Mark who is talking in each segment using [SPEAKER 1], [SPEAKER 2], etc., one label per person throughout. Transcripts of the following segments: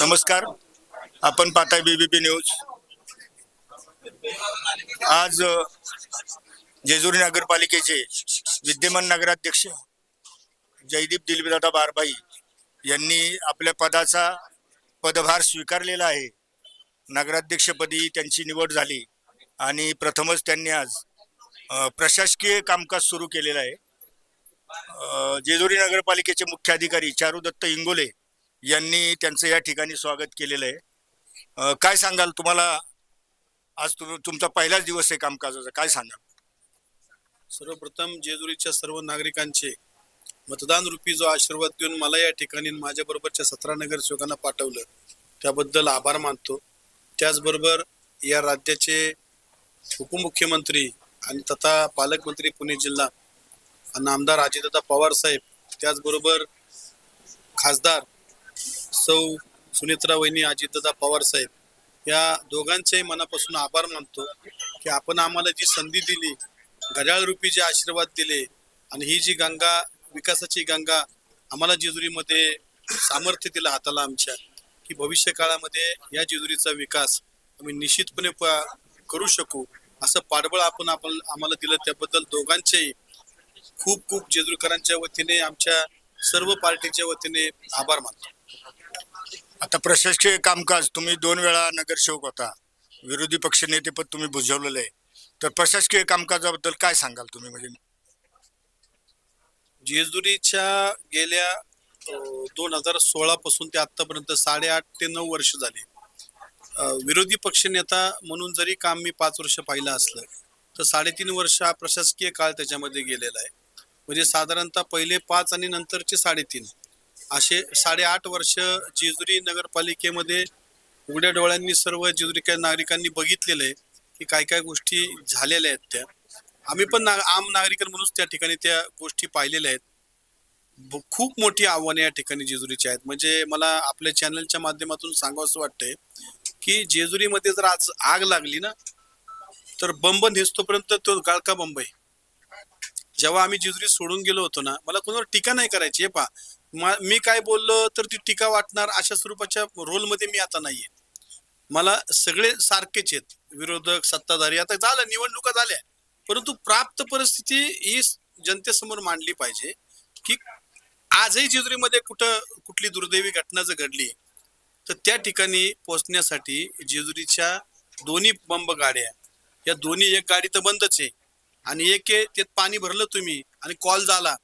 [SPEAKER 1] नमस्कार. आपण पाहताय बीबीपी न्यूज आज जेजुरी नगरपालिकेचे विद्यमान नगराध्यक्ष जयदीप दिलबीदादा बारभाई यांनी आपल्या पदाचा पदभार स्वीकारलेला आहे. नगराध्यक्षपदी त्यांची निवड झाली आणि प्रथमच त्यांनी आज प्रशासकीय कामकाज सुरू केलेलं आहे. जेजुरी नगरपालिकेचे मुख्य अधिकारी चारुदत्त इंगोले यांनी त्यांचं या ठिकाणी स्वागत केलेलं आहे. काय सांगाल तुम्हाला? आज तुम तुमचा पहिलाच दिवस आहे कामकाजाचा काय सांगाल?
[SPEAKER 2] सर्वप्रथम जेजुरीच्या सर्व नागरिकांचे मतदान रूपी जो आशीर्वाद देऊन मला या ठिकाणी माझ्या बरोबरच्या सतरा नगरसेवकांना पाठवलं त्याबद्दल आभार मानतो. त्याचबरोबर या राज्याचे उपमुख्यमंत्री आणि तथा पालकमंत्री पुणे जिल्हा आणि आमदार अजितदादा पवार साहेब त्याचबरोबर खासदार सौ सुनेत्रा वहिनी अजितदा पवार साहेब या दोघांचेही मनापासून आभार मानतो की आपण आम्हाला जी संधी दिली घड्याळ रूपी जे आशीर्वाद दिले आणि ही जी गंगा विकासाची गंगा आम्हाला जेजुरीमध्ये सामर्थ्य दिलं हाताला आमच्या की भविष्य काळामध्ये या जेजुरीचा विकास आम्ही निश्चितपणे करू शकू. असं पाठबळ आपण आपण आम्हाला दिलं त्याबद्दल दोघांचेही खूप खूप जेजुरीकरांच्या वतीने आमच्या सर्व पार्टीच्या वतीने आभार मानतो.
[SPEAKER 1] आता प्रशासकीय कामकाज तुम्ही दोन वेळा नगरसेवक होता. विरोधी पक्ष नेतेपद तुम्ही बुजवलेलं आहे. तर प्रशासकीय कामकाजाबद्दल काय सांगाल तुम्ही? म्हणजे
[SPEAKER 2] जेजुरीच्या गेल्या दोन हजार सोळा पासून ते आतापर्यंत साडेआठ ते नऊ वर्ष झाले. विरोधी पक्षनेता म्हणून जरी काम मी पाच वर्ष पाहिलं असलं तर साडेतीन वर्ष हा प्रशासकीय काळ त्याच्यामध्ये गेलेला आहे. म्हणजे साधारणतः पहिले पाच आणि नंतरचे साडेतीन. असे साडेआठ वर्ष जेजुरी नगरपालिकेमध्ये उघड्या डोळ्यांनी सर्व जेजुरीकर नागरिकांनी बघितलेलं आहे की काय काय गोष्टी झालेल्या आहेत त्या. आम्ही पण ना आम नागरिक म्हणूनच त्या ठिकाणी त्या गोष्टी पाहिलेल्या आहेत. खूप मोठी आव्हाने या ठिकाणी जेजुरीची आहेत. म्हणजे मला आपल्या चॅनलच्या माध्यमातून सांगावंसं वाटतंय की जेजुरीमध्ये जर आज आग लागली ना तर बंब नेसतोपर्यंत तो गाळका बंब आहे. जेव्हा आम्ही जेजुरी सोडून गेलो होतो ना मला कोणावर टीका नाही करायची. हे पहा मा- मी काय बोललो तर ती टीका वाटणार अशा स्वरूपाच्या रोलमध्ये मी आता नाहीये. मला सगळे सारखेच आहेत विरोधक सत्ताधारी. आता झालं निवडणुका झाल्या. परंतु प्राप्त परिस्थिती ही जनतेसमोर मांडली पाहिजे की आजही जेजुरीमध्ये कुठं कुठली दुर्दैवी घटना जर घडली तर त्या ठिकाणी पोहोचण्यासाठी जेजुरीच्या दोन्ही बंब गाड्या या दोन्ही एक गाडी तर बंदच आहे. आणि एक आहे त्यात पाणी भरलं तुम्ही आणि कॉल झाला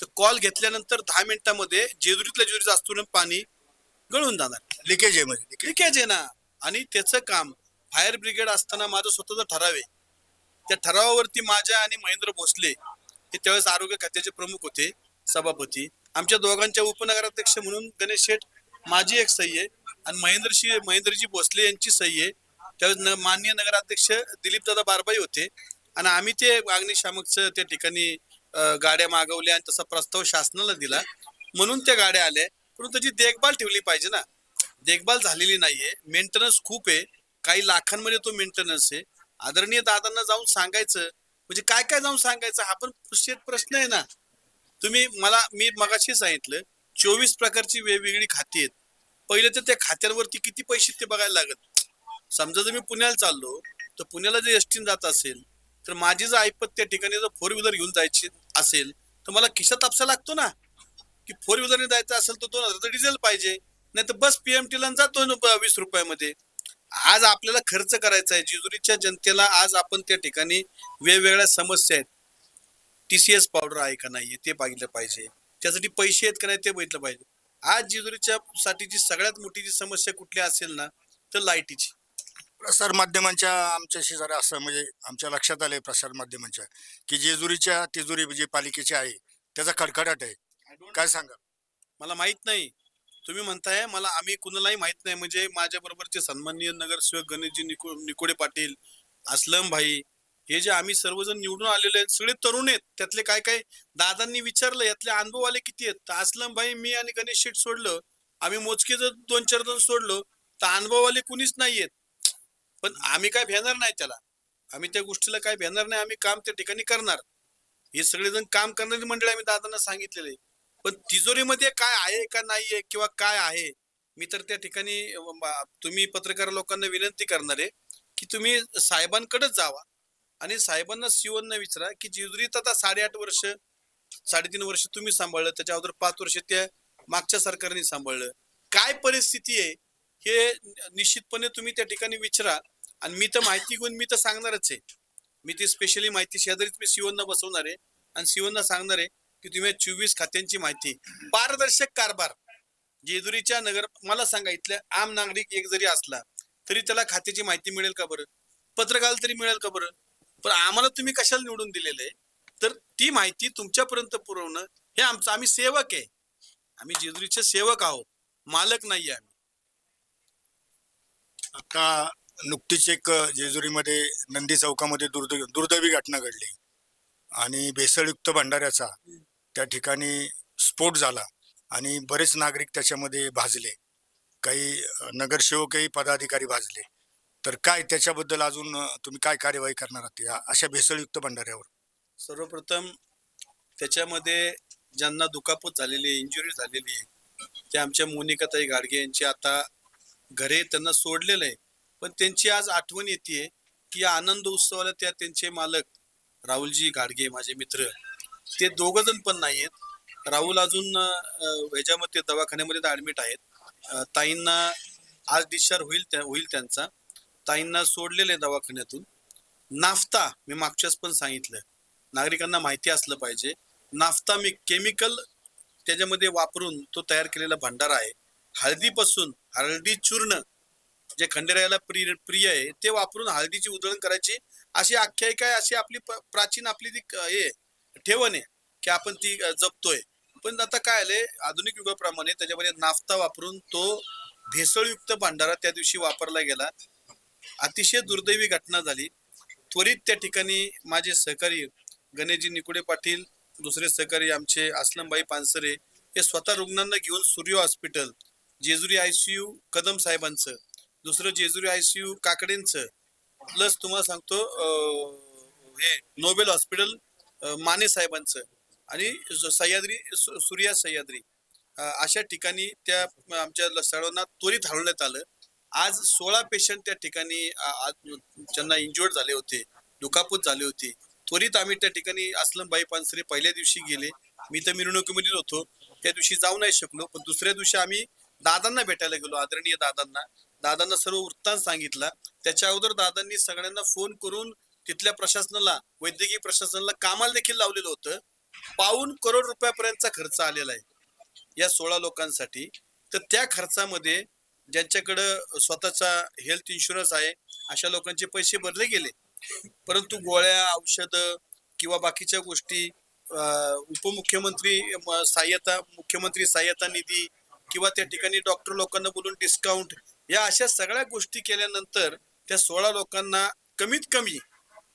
[SPEAKER 2] तर कॉल घेतल्यानंतर दहा मिनिटामध्ये जेजुरीतल्या जेजुरी जास्त पाणी गळून जाणार.
[SPEAKER 1] लिकेज आहे म्हणजे.
[SPEAKER 2] लिकेज आहे ना. आणि त्याचं काम फायर ब्रिगेड असताना माझं स्वतःचा ठराव आहे. त्या ठरावावरती माझ्या आणि महेंद्र भोसले हे त्यावेळेस आरोग्य खात्याचे प्रमुख होते सभापती. आमच्या दोघांच्या उपनगराध्यक्ष म्हणून गणेश शेठ माझी एक सही आहे आणि महेंद्रशी महेंद्रजी भोसले यांची सही आहे. त्यावेळेस न माननीय नगराध्यक्ष दिलीपदादा बारबाई होते. आणि आम्ही ते अग्निशामकचं त्या ठिकाणी गाड्या मागवल्या आणि तसा प्रस्ताव शासनाला दिला. म्हणून त्या गाड्या आल्या. परंतु त्याची देखभाल ठेवली पाहिजे ना. देखभाल झालेली नाहीये. मेंटेनन्स खूप आहे. काही लाखांमध्ये तो मेंटेनन्स आहे. आदरणीय दादांना जाऊन सांगायचं. म्हणजे काय काय जाऊन सांगायचं? हा पण शेत प्रश्न आहे ना. तुम्ही मला मी मगाशी सांगितलं. चोवीस प्रकारची वेगवेगळी खाती आहेत. पहिले तर त्या खात्यांवरती किती पैसे ते बघायला लागत. समजा जर मी पुण्याला चाललो तर पुण्याला जर एसटीन जात असेल तर माझी जर ऐपत त्या ठिकाणी जर फोर व्हीलर घेऊन जायची असेल तर मला खिशा तापसा लागतो ना. की फोर व्हीलरने जायचं असेल तर दोन हजार डिझेल पाहिजे. नाही तर बस पीएमटी ला जातो न ब- वीस रुपयामध्ये. आज आपल्याला खर्च करायचा आहे. जेजुरीच्या जनतेला आज आपण त्या ठिकाणी वेगवेगळ्या समस्या आहेत. टी सी एस पावडर आहे का नाही ते बघितलं पाहिजे. त्यासाठी पैसे आहेत का नाही ते बघितलं पाहिजे. आज जेजुरीच्या साठीची सगळ्यात मोठी जी समस्या कुठली असेल ना तर लाईटीची
[SPEAKER 1] प्रसार माध्यमांच्या आमच्याशी जरा असं म्हणजे आमच्या लक्षात आलंय प्रसार माध्यमांच्या की जेजुरीच्या तिजुरी जी पालिकेची आहे त्याचा खडखडाट आहे. काय सांगा
[SPEAKER 2] मला माहीत नाही. तुम्ही म्हणताय मला आम्ही कुणालाही माहीत नाही. म्हणजे माझ्या बरोबरचे सन्माननीय नगरसेवक गणेशजी निको निकोडे पाटील असलम भाई हे जे आम्ही सर्वजण निवडून आलेले आहेत सगळे तरुण आहेत. त्यातले काय काय दादांनी विचारलं यातले अनुभववाले किती आहेत? तर असलम भाई मी आणि गणेश शेठ सोडलं. आम्ही मोजके जर दोन चार जण सोडलो. तर अनुभववाले कुणीच नाही आहेत पण आम्ही काय भेणार नाही त्याला. आम्ही त्या गोष्टीला काय भेणार नाही आम्ही काम त्या ठिकाणी करणार. हे सगळेजण काम करणारी मंडळी आम्ही दादांना सांगितलेले पण तिजोरीमध्ये काय आहे का नाहीये किंवा काय आहे मी तर त्या ठिकाणी तुम्ही पत्रकार लोकांना विनंती करणार आहे की तुम्ही साहेबांकडेच जावा आणि साहेबांना सीओंना विचारा की जेजुरीत आता साडेआठ वर्ष साडेतीन वर्ष तुम्ही सांभाळलं त्याच्या अगोदर पाच वर्ष त्या मागच्या सरकारने सांभाळलं. काय परिस्थिती आहे हे निश्चितपणे तुम्ही त्या ठिकाणी विचारा. आणि मी तर माहिती घेऊन मी तर सांगणारच आहे. मी ती स्पेशली माहिती शेजारीच मी सीओना बसवणार आहे. आणि सीओना सांगणार आहे की तुम्ही चोवीस खात्यांची माहिती पारदर्शक कारभार जेजुरीच्या नगर मला सांगा इथल्या आम नागरिक एक जरी असला तरी त्याला खात्याची माहिती मिळेल का बरं? पत्रकार तरी मिळेल का बरं? पण आम्हाला तुम्ही कशाला निवडून दिलेलं? आहे तर ती माहिती तुमच्यापर्यंत पुरवणं हे आमचं आम्ही सेवक आहे. आम्ही जेजुरीचे सेवक आहोत. मालक नाही आम्ही.
[SPEAKER 1] आता नुकतीच एक जेजुरीमध्ये नंदी चौकामध्ये दुर्द दुर्दैवी घटना घडली. आणि भेसळयुक्त भंडाऱ्याचा त्या ठिकाणी स्फोट झाला आणि बरेच नागरिक त्याच्यामध्ये भाजले. काही नगरसेवकही पदाधिकारी भाजले. तर काय त्याच्याबद्दल अजून तुम्ही काय कार्यवाही करणार आहात या अशा भेसळयुक्त भंडाऱ्यावर?
[SPEAKER 2] सर्वप्रथम त्याच्यामध्ये ज्यांना दुखापत झालेली आहे इंजुरी झालेली आहे ते आमच्या मोनिकाताई गाडगे यांची आता घरे त्यांना सोडलेलं आहे. पण त्यांची आज आठवण येते की या आनंद उत्सवाला त्या त्यांचे मालक राहुलजी गाडगे माझे मित्र ते दोघ जण पण नाही आहेत राहुल अजून ह्याच्यामध्ये दवाखान्यामध्ये ऍडमिट आहेत. ताईंना आज डिस्चार्ज होईल त्या होईल त्यांचा. ताईंना सोडलेलं आहे दवाखान्यातून. नाफ्ता मी मागच्याच पण सांगितलं. नागरिकांना माहिती असलं पाहिजे. नाफ्ता मी केमिकल त्याच्यामध्ये वापरून तो तयार केलेला भंडारा आहे. हळदीपासून हळदी चूर्ण जे खंडेरायाला प्रिय प्रिय आहे ते वापरून हळदीची उधळण करायची अशी आख्यायिका आहे अशी आपली प्राचीन आपली ती हे ठेवण आहे की आपण ती जपतोय. पण आता काय आलंय आधुनिक युगाप्रमाणे त्याच्यामध्ये नाफ्ता वापरून तो भेसळयुक्त भांडारा त्या दिवशी वापरला गेला. अतिशय दुर्दैवी घटना झाली. त्वरित त्या ठिकाणी माझे सहकारी गणेशजी निकुडे पाटील दुसरे सहकारी आमचे असलमबाई पानसरे हे स्वतः रुग्णांना घेऊन सूर्य हॉस्पिटल जेजुरी आयसीयू कदम साहेबांचं दुसरं जेजुरी आयसीयू काकडेंचं. प्लस तुम्हाला सांगतो हे नोबेल हॉस्पिटल माने साहेबांचं आणि सह्याद्री सु- सूर्या सह्याद्री. अशा ठिकाणी त्या आमच्या सर्वांना त्वरित हलवण्यात आलं. आज सोळा पेशंट त्या ठिकाणी ज्यांना इंजुर्ड झाले होते दुखापत झाली होती त्वरित आम्ही त्या ठिकाणी असलमबाई पानसरे पहिल्या दिवशी गेले. मी तर मिरवणुकीमध्ये होतो. त्या दिवशी जाऊ नाही शकलो पण दुसऱ्या दिवशी आम्ही दादांना भेटायला गेलो आदरणीय दादांना. दादांना सर्व वृत्तांत सांगितला. त्याच्या अगोदर दादांनी सगळ्यांना फोन करून तिथल्या प्रशासनाला वैद्यकीय प्रशासनाला कामाला देखील लावलेलं होतं. पाऊन करोड रुपयापर्यंतचा खर्च आलेला आहे या सोळा लोकांसाठी. तर त्या खर्चामध्ये ज्यांच्याकडं स्वतःचा हेल्थ इन्शुरन्स आहे अशा लोकांचे पैसे भरले गेले. परंतु गोळ्या औषधं किंवा बाकीच्या गोष्टी उपमुख्यमंत्री सहाय्यता मुख्यमंत्री सहाय्यता निधी किंवा त्या ठिकाणी डॉक्टर लोकांना बोलून डिस्काउंट या अशा सगळ्या गोष्टी केल्यानंतर त्या सोळा लोकांना कमीत कमी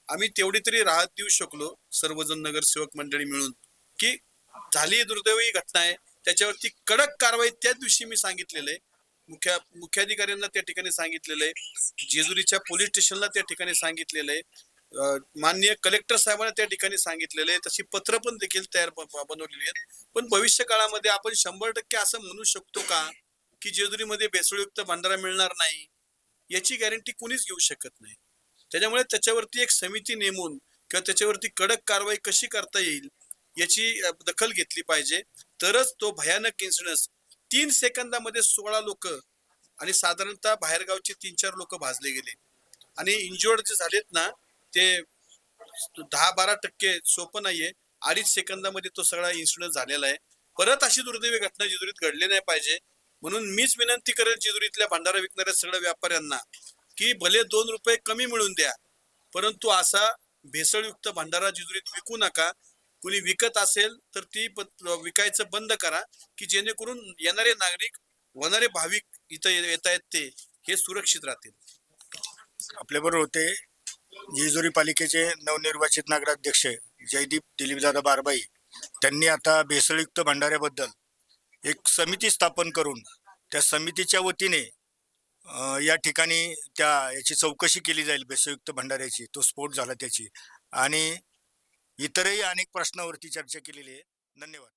[SPEAKER 2] आम्ही तेवढी तरी राहत देऊ शकलो सर्वजण नगरसेवक मंडळी मिळून. की झाली दुर्दैवी घटना आहे त्याच्यावरती कडक कारवाई त्या दिवशी मी सांगितलेलं आहे. मुख्या मुख्याधिकाऱ्यांना त्या ठिकाणी सांगितलेलं आहे. जेजुरीच्या पोलीस स्टेशनला त्या ठिकाणी सांगितलेलं आहे. माननीय कलेक्टर साहेबांना त्या ठिकाणी सांगितलेले तशी पत्र पण देखील तयार बनवलेली आहेत. पण भविष्य काळामध्ये आपण शंभर टक्के असं म्हणू शकतो का की जेजुरीमध्ये भेसळयुक्त भांडारा मिळणार नाही? याची गॅरंटी कुणीच घेऊ शकत नाही. त्याच्यामुळे त्याच्यावरती एक समिती नेमून किंवा त्याच्यावरती कडक कारवाई कशी करता येईल याची दखल घेतली पाहिजे. तरच तो भयानक इन्सिडन्स तीन सेकंदामध्ये सोळा लोक आणि साधारणतः बाहेरगावचे तीन चार लोक भाजले गेले. आणि इंजुअर्ड जे झालेत ना ते दहा बारा टक्के सोपं नाहीये. अडीच सेकंदामध्ये तो सगळा इन्सिडंट झालेला आहे. परत अशी दुर्दैवी घटना जेजुरीत घडली नाही पाहिजे. म्हणून मीच विनंती करेल जेजुरीतल्या भांडारा विकणाऱ्या सगळ्या व्यापाऱ्यांना की भले दोन रुपये कमी मिळून द्या परंतु असा भेसळयुक्त भांडारा जेजुरीत विकू नका. कुणी विकत असेल तर ती प- विकायचं बंद करा की जेणेकरून येणारे नागरिक होणारे भाविक इथं येत आहेत ते हे सुरक्षित राहतील.
[SPEAKER 1] आपल्याबरोबर होते जेजुरी पालिकेचे नवनिर्वाचित नगराध्यक्ष जयदीप दिलीपदादा बारबाई त्यांनी आता भेसळयुक्त भंडाऱ्याबद्दल एक समिती स्थापन करून त्या समितीच्या वतीने या ठिकाणी त्या याची चौकशी केली जाईल भेसळयुक्त भंडाऱ्याची. तो स्फोट झाला त्याची. आणि इतरही अनेक प्रश्नावरती चर्चा केलेली आहे. धन्यवाद.